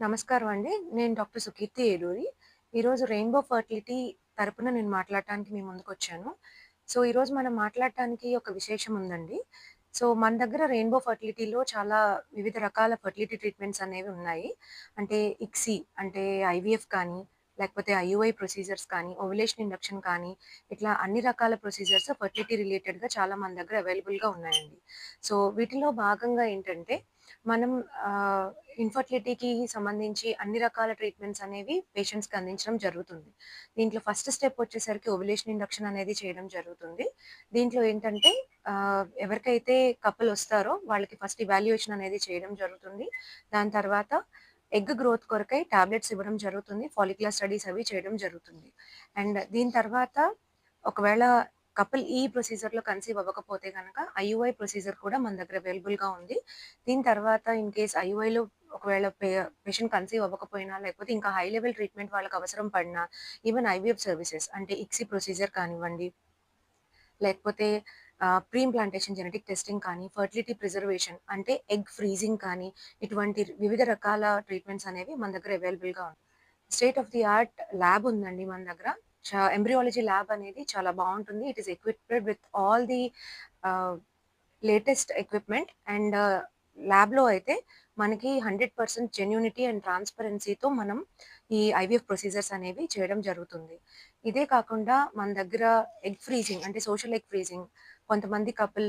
నమస్కారం అండి. నేను డాక్టర్ సుకీర్తి ఏలూరి. ఈరోజు రెయిన్‌బో ఫర్టిలిటీ తరపున నేను మాట్లాడటానికి మీ ముందుకొచ్చాను. సో, ఈరోజు మనం మాట్లాడటానికి ఒక విశేషం ఉందండి. సో, మన దగ్గర రెయిన్‌బో ఫర్టిలిటీలో చాలా వివిధ రకాల ఫర్టిలిటీ ట్రీట్మెంట్స్ అనేవి ఉన్నాయి. అంటే ఇక్సీ అంటే ఐవీఎఫ్ కానీ, లేకపోతే ఐయుఐ ప్రొసీజర్స్ కానీ, ఓవిలేషన్ ఇండక్షన్ కానీ, ఇట్లా అన్ని రకాల ప్రొసీజర్స్ ఫర్టిలిటీ రిలేటెడ్‌గా చాలా మన దగ్గర అవైలబుల్‌గా ఉన్నాయండి. సో, వీటిలో భాగంగా ఏంటంటే మనం ఇన్‌ఫర్టిలిటీకి సంబంధించి అన్ని రకాల ట్రీట్మెంట్స్ అనేవి పేషెంట్స్‌కి అందించడం జరుగుతుంది. దీంట్లో ఫస్ట్ స్టెప్ వచ్చేసరికి ఓవిలేషన్ ఇండక్షన్ అనేది చేయడం జరుగుతుంది. దీంట్లో ఏంటంటే ఎవరికైతే కపుల్ వస్తారో వాళ్ళకి ఫస్ట్ ఇవాల్యుయేషన్ అనేది చేయడం జరుగుతుంది. దాని తర్వాత ఎగ్ గ్రోత్ కొరకై టాబ్లెట్స్ ఇవ్వడం జరుగుతుంది. ఫాలిక్యులర్ స్టడీస్ అవి చేయడం జరుగుతుంది. అండ్ దీని తర్వాత ఒకవేళ కపుల్ ఈ ప్రొసీజర్‌లో కన్సీవ్ అవ్వకపోతే కనుక ఐయుఐ ప్రొసీజర్ కూడా మన దగ్గర అవైలబుల్‌గా ఉంది. దీని తర్వాత ఇన్ కేస్ ఐయుఐలో ఒకవేళ పే పేషెంట్ కన్సీవ్ అవ్వకపోయినా, లేకపోతే ఇంకా హై లెవెల్ ట్రీట్మెంట్ వాళ్ళకి అవసరం పడినా, ఈవెన్ ఐవీఎఫ్ సర్వీసెస్ అంటే ఇక్సీ ప్రొసీజర్ కానివ్వండి, లేకపోతే ah, pre implantation genetic testing కానీ, ఫర్టిలిటీ ప్రిజర్వేషన్ అంటే ఎగ్ ఫ్రీజింగ్ కానీ, ఇటువంటి వివిధ రకాల ట్రీట్మెంట్స్ అనేవి మన దగ్గర అవైలబుల్‌గా ఉన్నాయి. State of the art lab ఉందండి మన దగ్గర. ఎంబ్రియాలజీ ల్యాబ్ అనేది చాలా బాగుంటుంది. It is equipped with all the latest equipment and ల్యాబ్‌లో అయితే మనకి 100% జెన్యూనిటీ అండ్ ట్రాన్స్‌పరెన్సీతో మనం ఈ ఐవీఎఫ్ ప్రొసీజర్స్ అనేవి చేయడం జరుగుతుంది. ఇదే కాకుండా మన దగ్గర ఎగ్ ఫ్రీజింగ్ అంటే సోషల్ ఎగ్ ఫ్రీజింగ్ కొంతమంది కపుల్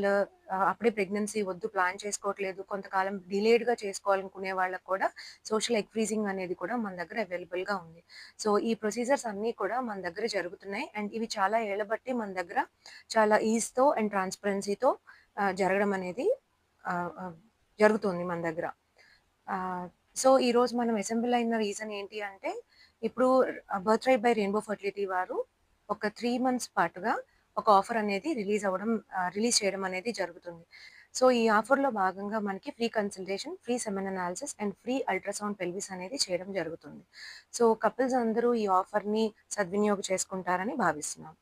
అప్పుడే ప్రెగ్నెన్సీ వద్దు ప్లాన్ చేసుకోవట్లేదు. కొంతకాలం డిలేడ్‌గా చేసుకోవాలనుకునే వాళ్ళకి కూడా సోషల్ ఎగ్ ఫ్రీజింగ్ అనేది కూడా మన దగ్గర అవైలబుల్‌గా ఉంది. సో, ఈ ప్రొసీజర్స్ అన్నీ కూడా మన దగ్గర జరుగుతున్నాయి. అండ్ ఇవి చాలా ఏళ్ళబట్టి మన దగ్గర చాలా ఈజ్‌తో అండ్ ట్రాన్స్‌పరెన్సీతో జరగడం అనేది జరుగుతుంది మన దగ్గర. సో, ఈరోజు మనం అసెంబ్లీ అయిన రీజన్ ఏంటి అంటే, ఇప్పుడు birth right by rainbow fertility వారు ఒక త్రీ మంత్స్ పాటుగా ఒక ఆఫర్ అనేది రిలీజ్ అవ్వడం రిలీజ్ చేయడం అనేది జరుగుతుంది. సో, ఈ ఆఫర్‌లో భాగంగా మనకి free consultation, free semen analysis and free ultrasound pelvis అనేది చేయడం జరుగుతుంది. సో, కపుల్స్ అందరూ ఈ ఆఫర్‌ని సద్వినియోగం చేసుకుంటారని భావిస్తున్నాం.